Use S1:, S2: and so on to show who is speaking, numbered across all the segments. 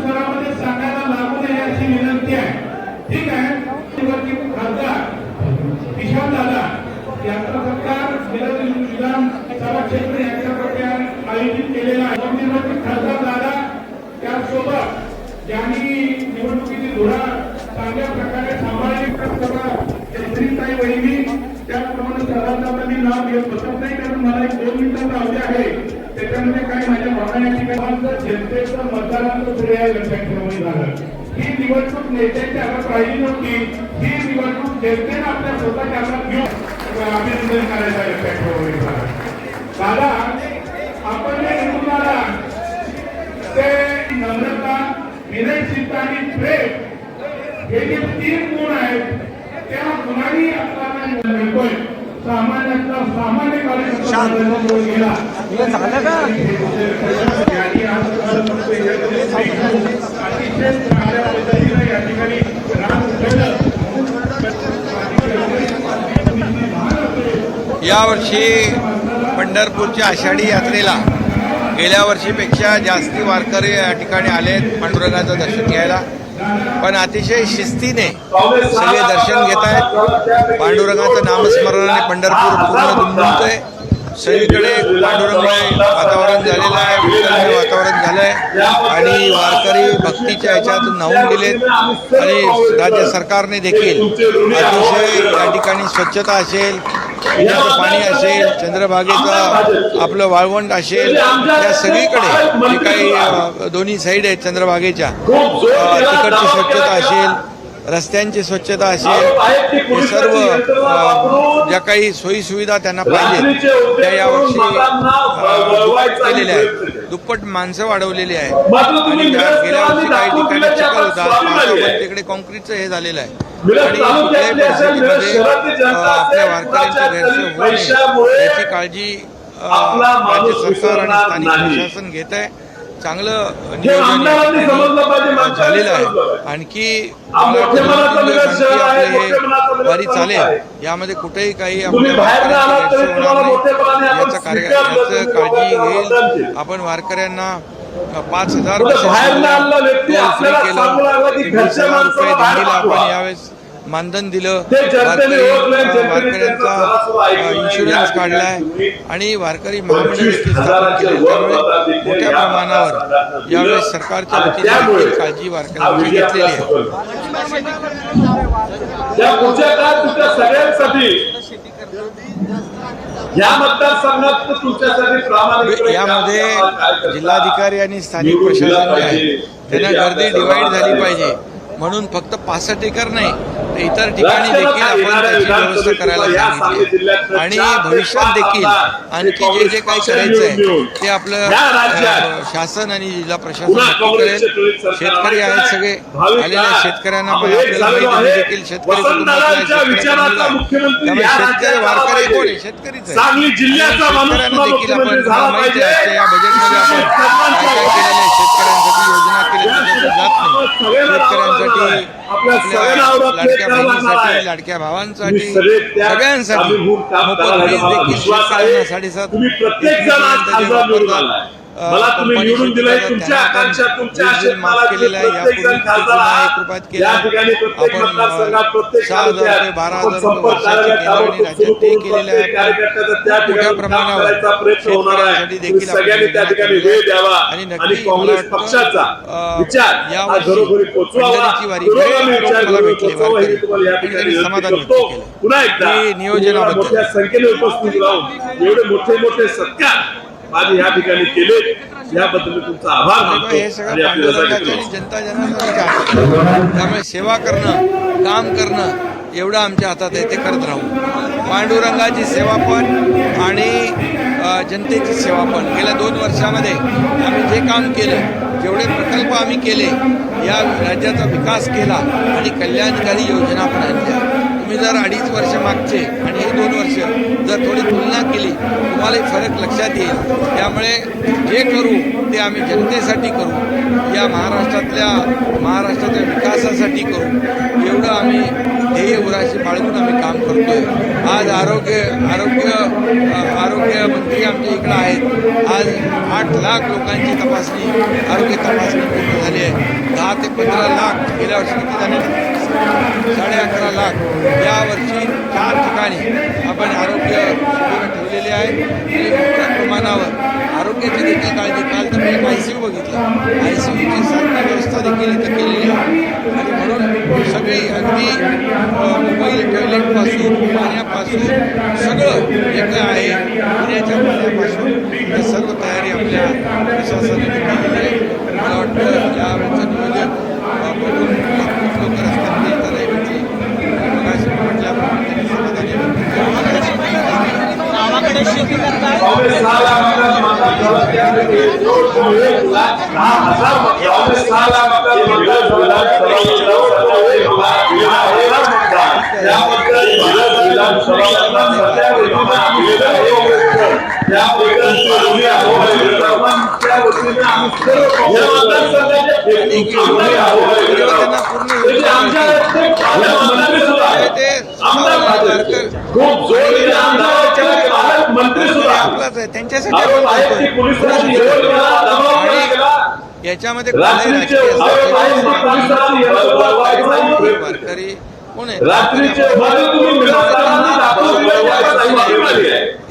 S1: स्वरामध्ये सांगायला लागू नये अशी विनंती आहे. ठीक आहे? खासदार किशोर दादा यांचा सत्कार विधानसभा क्षेत्र यांच्या क्षेत्र आयोजित केलेला आहे. नवनिर्वाचित खासदार दादा त्यासोबत ज्यांनी निवडणुकीची धुरा चांगल्या प्रकारे सांभाळली केसरीताई वहिनी त्याप्रमाणे सर्वांना मी नाव घेत बसत नाही कारण मला एक दोन मिनिटाचा अवधी आहे त्याच्यामध्ये काही माझ्या भावना ठिकाणी जनतेचं मतदारांचं श्रेय लक्षात ठेवून झालं. ही निवडणूक नेत्यांच्या हातात राहिली नव्हती. ही निवडणूक जनतेनं आपल्या स्वतःच्या हातात घेऊन अभिनंदन करायचा लक्षात ठेवून झालं. दादा आपण जे निवडून आला. ते नम्रता विनयशीलता आणि प्रेम हे जे तीन गुण आहेत त्या गुणांनी आपल्याला मिळतोय. सामान्यातला सामान्य कार्यकर्ता या ठिकाणी राम उठवलं
S2: यावर्षी पंढरपूरच्या आषाढी यात्रेला गेल्या वर्षीपेक्षा जास्ती वारकरी या ठिकाणी आलेत पांडुरंगाचं दर्शन घ्यायला. पण अतिशय शिस्तीने सगळे दर्शन घेत आहेत. पांडुरंगाचं नामस्मरणाने पंढरपूर पूर्ण दुमदुमतंय. सगळीकडे पांडुरंगमय वातावरण झालेलं आहे विठ्ठलमय वातावरण झालं आहे. आणि वारकरी भक्तीच्या ह्याच्यात न्हावून गेलेत. आणि राज्य सरकारने देखील अतिशय या ठिकाणी स्वच्छता असेल पिण्याचं पाणी असेल चंद्रभागेचं आपलं वाळवंट असेल या सगळीकडे जे काही दोन्ही साईड आहेत चंद्रभागेच्या तिकडची स्वच्छता असेल रस्त्यांची स्वच्छता असेल सर्व ज्या काही सोयी सुविधा त्यांना पाहिजेत त्या यावर्षी केलेल्या आहेत. दुप्पट माणसं वाढवलेली आहेत. आणि गेल्या वर्षी काही ठिकाणी चिखल होता तिकडे कॉन्क्रीटचं हे झालेलं आहे. आणि कुठल्याही परिस्थितीमध्ये आपल्या वारकऱ्यांची गैरसोय होऊ नये याची काळजी राज्य सरकार आणि स्थानिक प्रशासन घेत आहे चांगलं नियोजन झालेलं आहे. आणखी हे वारी चालेल. यामध्ये कुठेही काही आपल्या वारकऱ्यांची गैरसोय होणार नाही. याचा कार्य याचं काळजी घेईल. आपण वारकऱ्यांना पाच हजार केलं रुपये दिंडीला आपण यावेळेस मानधन दिलं. वारकरी वारकऱ्यांचा इन्शुरन्स काढलाय. आणि वारकरी महामंडळ देखील स्थापन केले. त्यामुळे मोठ्या प्रमाणावर यावेळेस सरकारच्या वतीने काळजी वारकऱ्यांची घेतलेली आहे. यामध्ये जिल्हाधिकारी आणि स्थानिक प्रशासन जे आहे. त्यांना गर्दी डिवाइड झाली पाहिजे. म्हणून फक्त पासष्ट एकर नाही इतर ठिकाणी देखील आपण त्याची व्यवस्था करायला सांगितली आणि भविष्यात देखील आणखी जे जे काही करायचं आहे ते आपलं शासन आणि जिल्हा प्रशासन नक्की करेल. शेतकरी आहेत सगळे. आलेल्या शेतकऱ्यांना आपल्याला माहिती आहे. देखील शेतकरी. त्यामुळे शेतकरी वारकरी कोण आहे? शेतकरीच आहे. शेतकऱ्यांना देखील आपण माहिती आहे या बजेटमध्ये आपण काय काय केलेलं आहे शेतकऱ्यांसाठी योजना केल्या त्याच्यातून जात नाही शेतकऱ्यांसाठी
S3: आपल्या
S2: लाडक्या बहिणीसाठी. लाडक्या भावांसाठी सगळ्यांसाठी मोफत वीज देखील. शेतकऱ्यांना साडेसात
S3: मला तुम्ही निवडून दिलंय तुमच्या आकांक्षा तुमच्या त्या सगळ्यांनी ठिकाणी वेळ. द्यावा
S2: आणि
S3: काँग्रेस पक्षाचा विचार हा घरोघरी पोचवावा. पुन्हा एकदा मोठ्या संख्येने उपस्थित राहून एवढे मोठे मोठे सत्कार आज या ठिकाणी केले. याबद्दल मी तुमचा आभार मानतो
S2: जनता जनार्दनाच्या हातात आहे. त्यामुळे सेवा करणं काम करणं एवढं आमच्या हातात आहे ते करत राहू. पांडुरंगाची सेवा पण आणि जनतेची सेवा पण. गेल्या दोन वर्षामध्ये आम्ही जे काम केलं जेवढे प्रकल्प आम्ही केले या राज्याचा विकास केला आणि कल्याणकारी योजना पण आणल्या. तुम्ही जर अडीच वर्ष मागचे आणि हे दोन वर्ष जर थोडी तुलना केली तुम्हाला फरक लक्षात येईल. त्यामुळे जे करू ते आम्ही जनतेसाठी करू. या महाराष्ट्रातल्या महाराष्ट्राच्या विकासासाठी करू. एवढं आम्ही ध्येय उराशी बाळगून आम्ही काम करतोय. आज आरोग्य आरोग्य आरोग्यमंत्री आरोग्य मंत्री आमच्या इकडं आहेत. आज आठ लाख लोकांची तपासणी आरोग्य तपासणी पूर्ण झाली आहे. दहा ते पंधरा लाख गेल्या वर्षी किती झाले? साडे अकरा लाख. यावर्षी चार ठिकाणी आपण आरोग्य शिबिरं ठेवलेली आहेत. मोठ्या प्रमाणावर आरोग्याची देखील काळजी. काल तर मी एक आय सी यू बघितलं. आय सी यूची सारखी व्यवस्था देखील इथं केलेली आहे. आणि म्हणून सगळी अगदी मोबाईल टॉयलेटपासून पाण्यापासून सगळं जे काय आहे. पिण्याच्या पाण्यापासून. हे सर्व तयारी आपल्या प्रशासनाने केली आहे मला वाटतं यावेळेचं नियोजन अ, बघून खूप लोक रस्त्यात फिरतानाही भेटली मगाशी म्हटल्याप्रमाणे त्यांनी समाधानी व्यक्त केलं.
S4: गावाकडे शेती करतात
S3: काँग्रेस सहा लाख मतदार एक लाख दहा हजार मतदार. काँग्रेस सहा लाख मतदार विरोध विधानसभा मतदार. त्याबद्दल विरोध विधानसभा मतदार सध्या विरोधात विरोध काँग्रेसचं. त्याबद्दल विरोधी आहोत. विरोधात त्या वतीने आम्ही सर्व या मतदारसंघाचे एक आमदार आहोत.
S2: विरोधांना पूर्ण
S3: त्याचे आमच्या रस्ते पालकमंत्री सुद्धा आहेत.
S2: ते
S3: आमदार आहेत. खूप जोरदार आमदाराच्या पालकमंत्री सुद्धा आहेत.
S2: आपलाच आहे त्यांच्यासाठी
S3: आरोप
S2: आपण
S3: आहेत की
S2: करतोय.
S3: पोलिसांनी विरोध दबाव केला गेला.
S2: याच्यामध्ये
S3: रात्रीचे
S2: राजकीय वारकरी, कोण आहेत?
S3: रात्रीचे मध्ये तुम्ही मिळवताना दाखवलेल्या याची माहिती मिळाली आहे.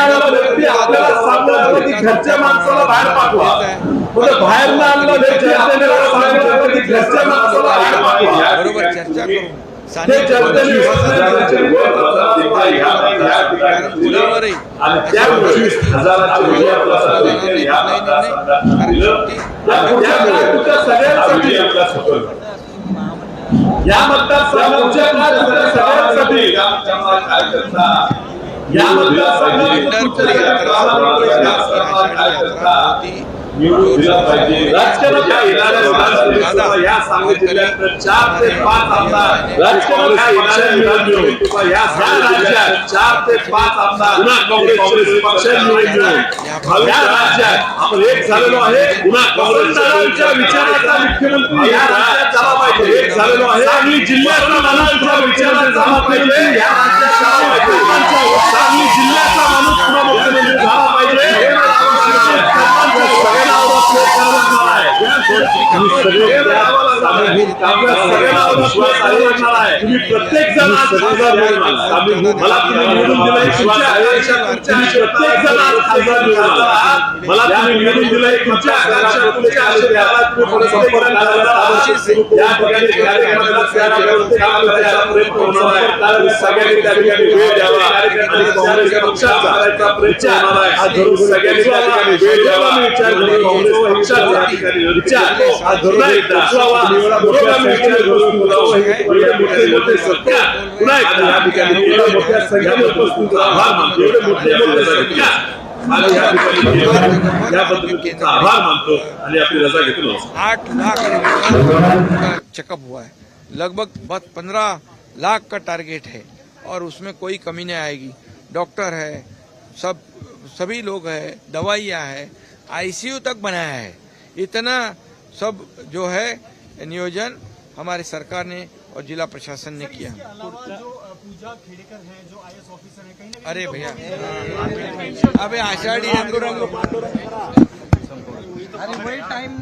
S3: आलेला व्यक्ती आपल्याला सांगतो की घरच्या माणसाला बाहेर पाठवा. म्हणजे बाहेर
S2: बरोबर चर्चा करू
S3: ते
S2: स्थानिक
S3: चर्चेने
S2: विश्वासाचे
S3: कारण आणि
S2: शेवटी
S3: या मतदारसंघाच्या सगळ्यांसाठी या मतदारसंघात चार ते पाच आमदार या राज्यात आपण एक झालेलो आहे. पुन्हा काँग्रेसच्या विचाराचा मुख्यमंत्री. या राज्यात झाला पाहिजे. एक झालेलो आहे. सांगली जिल्ह्यातला माणूसच्या विचाराचा झाला पाहिजे. या राज्यात झाला पाहिजे. आपल्या सगळ्यांना विश्वास करणार आहे. तुम्ही प्रत्येक जण. मला तुम्ही निवडून दिलंय तुमच्या तुमच्या प्रत्येक जण खासदार आहात. मला तुम्ही निवडून दिलंय तुमच्या तुमच्या. या ठिकाणी सगळ्यांनी त्या ठिकाणी वेळ द्यावा आणि काँग्रेस पक्षाचा आहे. हा धरून सगळ्यांनी त्या ठिकाणी वेळ द्यावा काँग्रेस पक्षाचा
S2: चेकअप हुआ है। लगभग पंद्रह लाख का टारगेट है और उसमें कोई कमी नहीं आएगी। डॉक्टर है, सब, सभी लोग है, दवाइयाँ है आईसीयू तक बनाया है। इतना सब जो है नियोजन हमारी सरकार ने और जिला प्रशासन ने किया।
S4: अलावा जो अ, पूजा खेड़ेकर हैं जो आईएएस ऑफिसर हैं कहीं ना
S2: अरे भैया। अबे आषाढ़ी रंग रंग
S4: वही टाइम